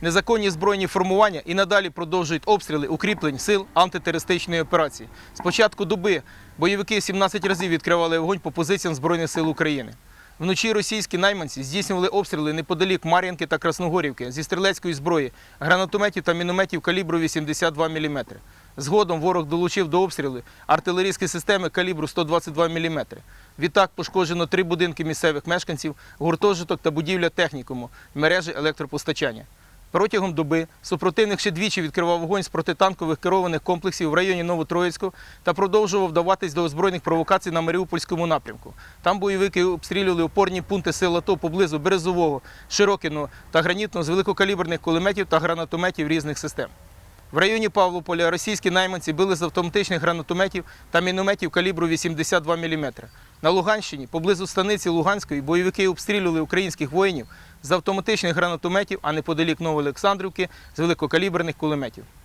Незаконні збройні формування і надалі продовжують обстріли укріплень сил антитерористичної операції. З початку доби бойовики 17 разів відкривали вогонь по позиціям Збройних сил України. Вночі російські найманці здійснювали обстріли неподалік Мар'їнки та Красногорівки зі стрілецької зброї, гранатометів та мінометів калібру 82 мм. Згодом ворог долучив до обстрілу артилерійські системи калібру 122 мм. Відтак пошкоджено три будинки місцевих мешканців, гуртожиток та будівля технікуму, мережі електропостачання. Протягом доби супротивник ще двічі відкривав вогонь з протитанкових керованих комплексів в районі Новотроїцького та продовжував вдаватись до озброєних провокацій на Маріупольському напрямку. Там бойовики обстрілювали опорні пункти сил АТО поблизу Березового, Широкіного та Гранітного з великокаліберних кулеметів та гранатометів різних систем. В районі Павлополя російські найманці били з автоматичних гранатометів та мінометів калібру 82 мм. На Луганщині, поблизу станиці Луганської, бойовики обстрілювали українських воїнів з автоматичних гранатометів, а неподалік Новоолександрівки з великокаліберних кулеметів.